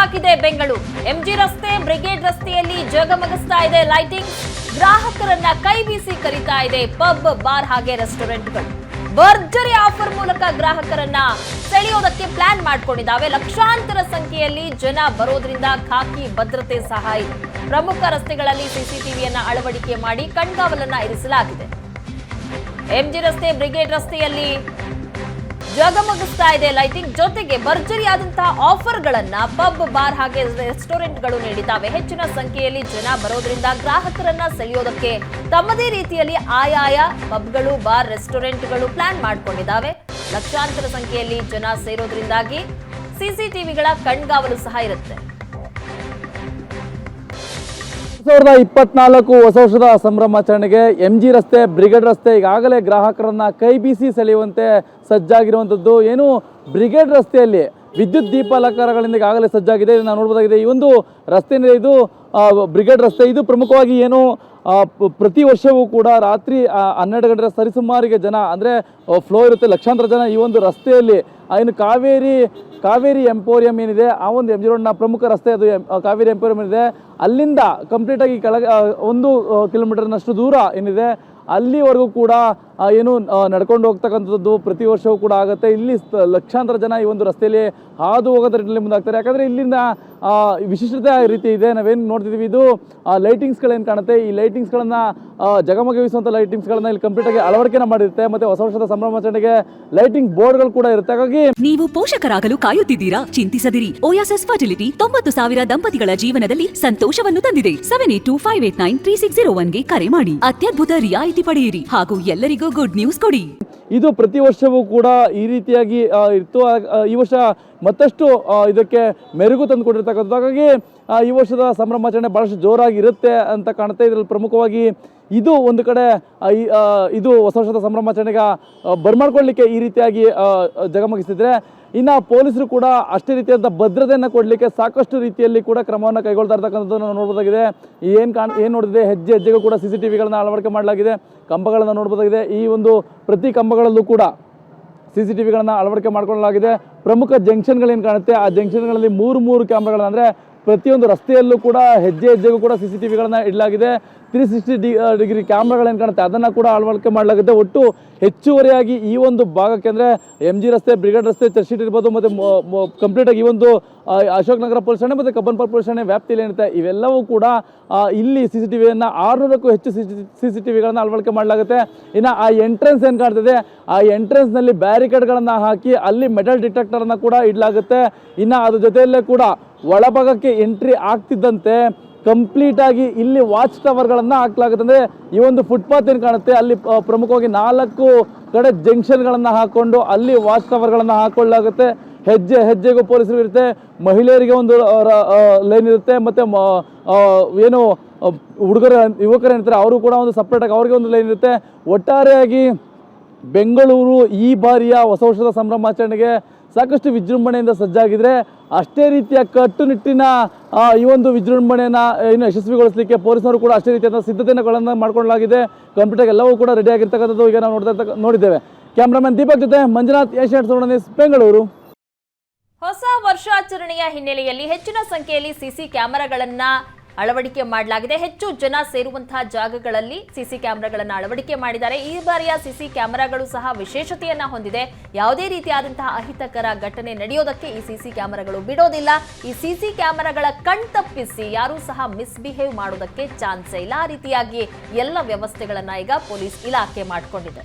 ಹಾಕಿದೆ ಬೆಂಗಳೂರು. ಎಂಜಿ ರಸ್ತೆ, ಬ್ರಿಗೇಡ್ ರಸ್ತೆಯಲ್ಲಿ ಜಗಮಗಿಸ್ತಾ ಇದೆ ಲೈಟಿಂಗ್. ಗ್ರಾಹಕರನ್ನ ಕೈ ಬೀಸಿ ಕರೀತಾ ಇದೆ ಪಬ್, ಬಾರ್ ಹಾಗೆ ರೆಸ್ಟೋರೆಂಟ್ಗಳು. ಭರ್ಜರಿ ಆಫರ್ ಮೂಲಕ ಗ್ರಾಹಕರನ್ನ ಸೆಳೆಯೋದಕ್ಕೆ ಪ್ಲಾನ್ ಮಾಡ್ಕೊಂಡಿದ್ದಾವೆ. ಲಕ್ಷಾಂತರ ಸಂಖ್ಯೆಯಲ್ಲಿ ಜನ ಬರೋದ್ರಿಂದ ಖಾಕಿ ಭದ್ರತೆ ಸಹ ಇದೆ. ಪ್ರಮುಖ ರಸ್ತೆಗಳಲ್ಲಿ ಸಿಸಿಟಿವಿಯನ್ನ ಅಳವಡಿಕೆ ಮಾಡಿ ಕಣ್ಗಾವಲನ್ನ ಇರಿಸಲಾಗಿದೆ. ಎಂಜಿ ರಸ್ತೆ, ಬ್ರಿಗೇಡ್ ರಸ್ತೆಯಲ್ಲಿ ಜಗಮಗಿಸ್ತಾ ಇದೆ ಲೈಟಿಂಗ್ ಜೊತೆಗೆ ಭರ್ಜರಿಯಾದಂತಹ ಆಫರ್ಗಳನ್ನ ಪಬ್, ಬಾರ್ ಹಾಗೆ ರೆಸ್ಟೋರೆಂಟ್ಗಳು ನೀಡಿದ್ದಾವೆ. ಹೆಚ್ಚಿನ ಸಂಖ್ಯೆಯಲ್ಲಿ ಜನ ಬರೋದ್ರಿಂದ ಗ್ರಾಹಕರನ್ನ ಸೆಳೆಯೋದಕ್ಕೆ ತಮ್ಮದೇ ರೀತಿಯಲ್ಲಿ ಆಯಾಯ ಪಬ್ಗಳು, ಬಾರ್, ರೆಸ್ಟೋರೆಂಟ್ಗಳು ಪ್ಲಾನ್ ಮಾಡ್ಕೊಂಡಿದ್ದಾವೆ. ಲಕ್ಷಾಂತರ ಸಂಖ್ಯೆಯಲ್ಲಿ ಜನ ಸೇರೋದ್ರಿಂದಾಗಿ ಸಿಸಿಟಿವಿಗಳ ಕಣ್ಗಾವಲು ಸಹ ಇರುತ್ತೆ. ಸಾವಿರದ ಇಪ್ಪತ್ನಾಲ್ಕು ಹೊಸ ವರ್ಷದ ಸಂಭ್ರಮಾಚರಣೆಗೆ ಎಂ ಜಿ ರಸ್ತೆ, ಬ್ರಿಗೇಡ್ ರಸ್ತೆ ಈಗಾಗಲೇ ಗ್ರಾಹಕರನ್ನ ಕೈ ಬೀಸಿ ಸೆಳೆಯುವಂತೆ ಸಜ್ಜಾಗಿರುವಂಥದ್ದು. ಏನು ಬ್ರಿಗೇಡ್ ರಸ್ತೆಯಲ್ಲಿ ವಿದ್ಯುತ್ ದೀಪ ಅಲಂಕಾರಗಳಿಂದ ಈಗಾಗಲೇ ಸಜ್ಜಾಗಿದೆ. ನಾವು ನೋಡ್ಬೋದಾಗಿದೆ. ಈ ಒಂದು ರಸ್ತೆನೇ ಇದು ಬ್ರಿಗೇಡ್ ರಸ್ತೆ. ಇದು ಪ್ರಮುಖವಾಗಿ ಏನು ಪ್ರತಿ ವರ್ಷವೂ ಕೂಡ ರಾತ್ರಿ ಹನ್ನೆರಡು ಗಂಟೆ ಸರಿಸುಮಾರಿಗೆ ಜನ, ಅಂದರೆ ಫ್ಲೋ ಇರುತ್ತೆ. ಲಕ್ಷಾಂತರ ಜನ ಈ ಒಂದು ರಸ್ತೆಯಲ್ಲಿ ಏನು ಕಾವೇರಿ ಕಾವೇರಿ ಎಂಪೋರಿಯಂ ಏನಿದೆ, ಆ ಒಂದು ಎಂ ಜಿ ರೋಡ್ನ ಪ್ರಮುಖ ರಸ್ತೆ ಅದು ಕಾವೇರಿ ಎಂಪೋರಿಯಂ ಏನಿದೆ, ಅಲ್ಲಿಂದ ಕಂಪ್ಲೀಟಾಗಿ ಕೆಳಗೆ ಒಂದು ಕಿಲೋಮೀಟರ್ನಷ್ಟು ದೂರ ಏನಿದೆ, ಅಲ್ಲಿವರೆಗೂ ಕೂಡ ಏನು ನಡ್ಕೊಂಡು ಹೋಗ್ತಕ್ಕಂಥದ್ದು ಪ್ರತಿ ವರ್ಷವೂ ಕೂಡ ಆಗುತ್ತೆ. ಇಲ್ಲಿ ಲಕ್ಷಾಂತರ ಜನ ಈ ಒಂದು ರಸ್ತೆಯಲ್ಲಿ ಹಾದು ಹೋಗೋದ್ರ ನಿಟ್ಟಿನಲ್ಲಿ ಮುಂದಾಗ್ತಾರೆ. ಯಾಕಂದರೆ ಇಲ್ಲಿಂದ ವಿಶಿಷ್ಟತೆ ರೀತಿ ಇದೆ. ನಾವೇನು ನೋಡ್ತಿದ್ದೀವಿ ಇದು ಲೈಟಿಂಗ್ಸ್ಗಳೇನು ಕಾಣುತ್ತೆ. ಈ ಲೈಟಿಂಗ್ಸ್ಗಳನ್ನು ಜಗಮಗಿಸುವಂಥ ಲೈಟಿಂಗ್ಸ್ಗಳನ್ನ ಇಲ್ಲಿ ಕಂಪ್ಲೀಟಾಗಿ ಅಳವಡಿಕೆನ ಮಾಡಿರುತ್ತೆ. ಮತ್ತು ಹೊಸ ವರ್ಷದ ಸಂಭ್ರಮಾಚರಣೆಗೆ ಲೈಟಿಂಗ್ ಬೋರ್ಡ್ಗಳು ಕೂಡ ಇರುತ್ತೆ. ಹಾಗಾಗಿ ನೀವು ಪೋಷಕರಾಗಲು ಕಾಯುತ್ತಿದ್ದೀರಾ? ಚಿಂತಿಸದಿರಿ. ಓಯಾಸಸ್ ಫರ್ಟಿಲಿಟಿ ತೊಂಬತ್ತು ಸಾವಿರ ದಂಪತಿಗಳ ಜೀವನದಲ್ಲಿ ಸಂತೋಷವನ್ನು ತಂದಿದೆ. Seven eight two five eight nine three six zero ಒನ್ಗೆ ಕರೆ ಮಾಡಿ. ಅತ್ಯದ್ಭುತ ರಿಯಾಯಿತಿ ಪಡೆಯಿರಿ. ಹಾಗೂ ಎಲ್ಲರಿಗೂ ಗುಡ್ ನ್ಯೂಸ್ ಕೊಡಿ. ಇದು ಪ್ರತಿ ವರ್ಷವೂ ಕೂಡ ಈ ರೀತಿಯಾಗಿ ಇತ್ತು. ಈ ವರ್ಷ ಮತ್ತಷ್ಟು ಇದಕ್ಕೆ ಮೆರುಗು ತಂದು ಕೊಟ್ಟಿರ್ತಕ್ಕಂಥದ್ದು. ಹಾಗಾಗಿ ಈ ವರ್ಷದ ಸಂಭ್ರಮಾಚರಣೆ ಭಾಳಷ್ಟು ಜೋರಾಗಿ ಇರುತ್ತೆ ಅಂತ ಕಾಣುತ್ತೆ ಇದರಲ್ಲಿ ಪ್ರಮುಖವಾಗಿ ಇದು ಒಂದು ಕಡೆ ಇದು ಹೊಸ ವರ್ಷದ ಸಂಭ್ರಮಾಚರಣೆಗೆ ಬರ್ಮಾಡ್ಕೊಳ್ಳಿಕ್ಕೆ ಈ ರೀತಿಯಾಗಿ ಜಗಮಗಿಸಿದ್ರೆ, ಇನ್ನು ಪೊಲೀಸರು ಕೂಡ ಅಷ್ಟೇ ರೀತಿಯಾದ ಭದ್ರತೆಯನ್ನು ಕೊಡಲಿಕ್ಕೆ ಸಾಕಷ್ಟು ರೀತಿಯಲ್ಲಿ ಕೂಡ ಕ್ರಮವನ್ನು ಕೈಗೊಳ್ತಾ ಇರ್ತಕ್ಕಂಥದ್ದನ್ನು ನಾವು ನೋಡ್ಬೋದಾಗಿದೆ. ಏನು ಕಾಣ್, ಏನು ನೋಡಿದೆ? ಹೆಜ್ಜೆ, ಹೆಜ್ಜೆಗೂ ಕೂಡ ಸಿ ಸಿ ಟಿ ವಿಗಳನ್ನು ಅಳವಡಿಕೆ ಮಾಡಲಾಗಿದೆ. ಕಂಬಗಳನ್ನು ನೋಡ್ಬೋದಾಗಿದೆ. ಈ ಒಂದು ಪ್ರತಿ ಕಂಬಗಳಲ್ಲೂ ಕೂಡ ಸಿ ಸಿ ಟಿ ವಿಗಳನ್ನು ಅಳವಡಿಕೆ ಮಾಡ್ಕೊಳ್ಳಲಾಗಿದೆ. ಪ್ರಮುಖ ಜಂಕ್ಷನ್ಗಳೇನು ಕಾಣುತ್ತೆ? ಆ ಜಂಕ್ಷನ್ಗಳಲ್ಲಿ ಮೂರು ಮೂರು ಕ್ಯಾಮ್ರಾಗಳನ್ನ ಅಂದರೆ ಪ್ರತಿಯೊಂದು ರಸ್ತೆಯಲ್ಲೂ ಕೂಡ ಹೆಜ್ಜೆ ಹೆಜ್ಜೆಗೂ ಕೂಡ ಸಿ ಸಿ ಟಿ ವಿಗಳನ್ನು ಇಡಲಾಗಿದೆ. ತ್ರೀ ಸಿಕ್ಸ್ಟಿ ಡಿ ಡಿಗ್ರಿ ಕ್ಯಾಮ್ರಾಗಳೇನು ಕಾಣುತ್ತೆ? ಅದನ್ನು ಕೂಡ ಅಳವಡಿಕೆ ಮಾಡಲಾಗುತ್ತೆ. ಒಟ್ಟು ಹೆಚ್ಚುವರಿಯಾಗಿ ಈ ಒಂದು ಭಾಗಕ್ಕೆ ಅಂದರೆ ಎಂ ಜಿ ರಸ್ತೆ ಬ್ರಿಗೇಡ್ ರಸ್ತೆ ಚರ್ಚಿಟ್ ಇರ್ಬೋದು, ಮತ್ತು ಕಂಪ್ಲೀಟಾಗಿ ಈ ಒಂದು ಅಶೋಕ್ ನಗರ ಪೊಲೀಸ್ ಠಾಣೆ ಮತ್ತು ಕಬ್ಬನ್ಪುರ ಪೊಲೀಸ್ ಠಾಣೆ ವ್ಯಾಪ್ತಿಯಲ್ಲಿ ಏನಿರುತ್ತೆ, ಇವೆಲ್ಲವೂ ಕೂಡ ಇಲ್ಲಿ ಸಿ ಸಿ ಟಿ ವಿಯನ್ನು ಆರುನೂರಕ್ಕೂ ಹೆಚ್ಚು ಸಿ ಸಿ ಟಿ ವಿಗಳನ್ನು ಅಳವಡಿಕೆ ಮಾಡಲಾಗುತ್ತೆ. ಇನ್ನು ಆ ಎಂಟ್ರೆನ್ಸ್ ಏನು ಕಾಣ್ತದೆ? ಆ ಎಂಟ್ರೆನ್ಸ್ನಲ್ಲಿ ಬ್ಯಾರಿಕೇಡ್ಗಳನ್ನು ಹಾಕಿ ಅಲ್ಲಿ ಮೆಟಲ್ ಡಿಟೆಕ್ಟರನ್ನು ಕೂಡ ಇಡಲಾಗುತ್ತೆ. ಇನ್ನು ಅದ್ರ ಜೊತೆಯಲ್ಲೇ ಕೂಡ ಒಳಭಾಗಕ್ಕೆ ಎಂಟ್ರಿ ಆಗ್ತಿದ್ದಂತೆ ಕಂಪ್ಲೀಟ್ ಆಗಿ ಇಲ್ಲಿ ವಾಚ್ ಟವರ್ಗಳನ್ನು ಹಾಕಲಾಗುತ್ತೆ ಅಂದರೆ ಈ ಒಂದು ಫುಟ್ಪಾತ್ ಏನು ಕಾಣುತ್ತೆ? ಅಲ್ಲಿ ಪ್ರಮುಖವಾಗಿ ನಾಲ್ಕು ಕಡೆ ಜಂಕ್ಷನ್ಗಳನ್ನು ಹಾಕೊಂಡು ಅಲ್ಲಿ ವಾಚ್ ಟವರ್ಗಳನ್ನು ಹಾಕೊಳ್ಳಲಾಗುತ್ತೆ. ಹೆಜ್ಜೆ, ಹೆಜ್ಜೆಗೂ ಪೊಲೀಸರು ಇರುತ್ತೆ. ಮಹಿಳೆಯರಿಗೆ ಒಂದು ಲೈನ್ ಇರುತ್ತೆ. ಮತ್ತು ಏನು ಹುಡುಗರ ಯುವಕರು ಏನಿರ್ತಾರೆ ಅವರು ಕೂಡ ಒಂದು ಸಪ್ರೇಟಾಗಿ ಅವ್ರಿಗೆ ಒಂದು ಲೈನ್ ಇರುತ್ತೆ. ಒಟ್ಟಾರೆಯಾಗಿ ಬೆಂಗಳೂರು ಈ ಬಾರಿಯ ಹೊಸ ವರ್ಷದ ಸಂಭ್ರಮಾಚರಣೆಗೆ ಸಾಕಷ್ಟು ವಿಜೃಂಭಣೆಯಿಂದ ಸಜ್ಜಾಗಿದ್ರೆ ಅಷ್ಟೇ ರೀತಿಯ ಕಟ್ಟುನಿಟ್ಟಿನ ಈ ಒಂದು ವಿಜೃಂಭಣೆಯನ್ನು ಇನ್ನು ಯಶಸ್ವಿಗೊಳಿಸಲಿಕ್ಕೆ ಪೊಲೀಸರು ಕೂಡ ಅಷ್ಟೇ ರೀತಿಯಾದ ಸಿದ್ಧತೆಗಳನ್ನು ಮಾಡ್ಕೊಳ್ಳಲಾಗಿದೆ ಕಂಪ್ಯೂಟರ್ ಎಲ್ಲವೂ ಕೂಡ ರೆಡಿ ಆಗಿರ್ತಕ್ಕಂಥದ್ದು ಈಗ ನಾವು ನೋಡ್ತಾ ನೋಡಿದ್ದೇವೆ. ಕ್ಯಾಮ್ರಾಮನ್ ದೀಪಕ್ ಜೊತೆ ಮಂಜುನಾಥ್ ಏಷ್ಯಾಟ್ ಸುವರ್ಣ ನ್ಯೂಸ್, ಬೆಂಗಳೂರು. ಹೊಸ ವರ್ಷಾಚರಣೆಯ ಹಿನ್ನೆಲೆಯಲ್ಲಿ ಹೆಚ್ಚಿನ ಸಂಖ್ಯೆಯಲ್ಲಿ ಸಿಸಿ ಕ್ಯಾಮೆರಾಗಳನ್ನ ಅಳವಡಿಕೆ ಮಾಡಲಾಗಿದೆ. ಹೆಚ್ಚು ಜನ ಸೇರುವಂತಹ ಜಾಗಗಳಲ್ಲಿ ಸಿಸಿ ಕ್ಯಾಮೆರಾಗಳನ್ನು ಅಳವಡಿಕೆ ಮಾಡಿದ್ದಾರೆ. ಈ ಬಾರಿಯ ಸಿಸಿ ಕ್ಯಾಮೆರಾಗಳು ಸಹ ವಿಶೇಷತೆಯನ್ನ ಹೊಂದಿದೆ. ಯಾವುದೇ ರೀತಿಯಾದಂತಹ ಅಹಿತಕರ ಘಟನೆ ನಡೆಯೋದಕ್ಕೆ ಈ ಸಿಸಿ ಕ್ಯಾಮೆರಾಗಳು ಬಿಡೋದಿಲ್ಲ. ಈ ಸಿಸಿ ಕ್ಯಾಮೆರಾಗಳ ಕಣ್ತಪ್ಪಿಸಿ ಯಾರೂ ಸಹ ಮಿಸ್ಬಿಹೇವ್ ಮಾಡೋದಕ್ಕೆ ಚಾನ್ಸೇ ಇಲ್ಲ. ಆ ರೀತಿಯಾಗಿ ಎಲ್ಲ ವ್ಯವಸ್ಥೆಗಳನ್ನು ಈಗ ಪೊಲೀಸ್ ಇಲಾಖೆ ಮಾಡಿಕೊಂಡಿದೆ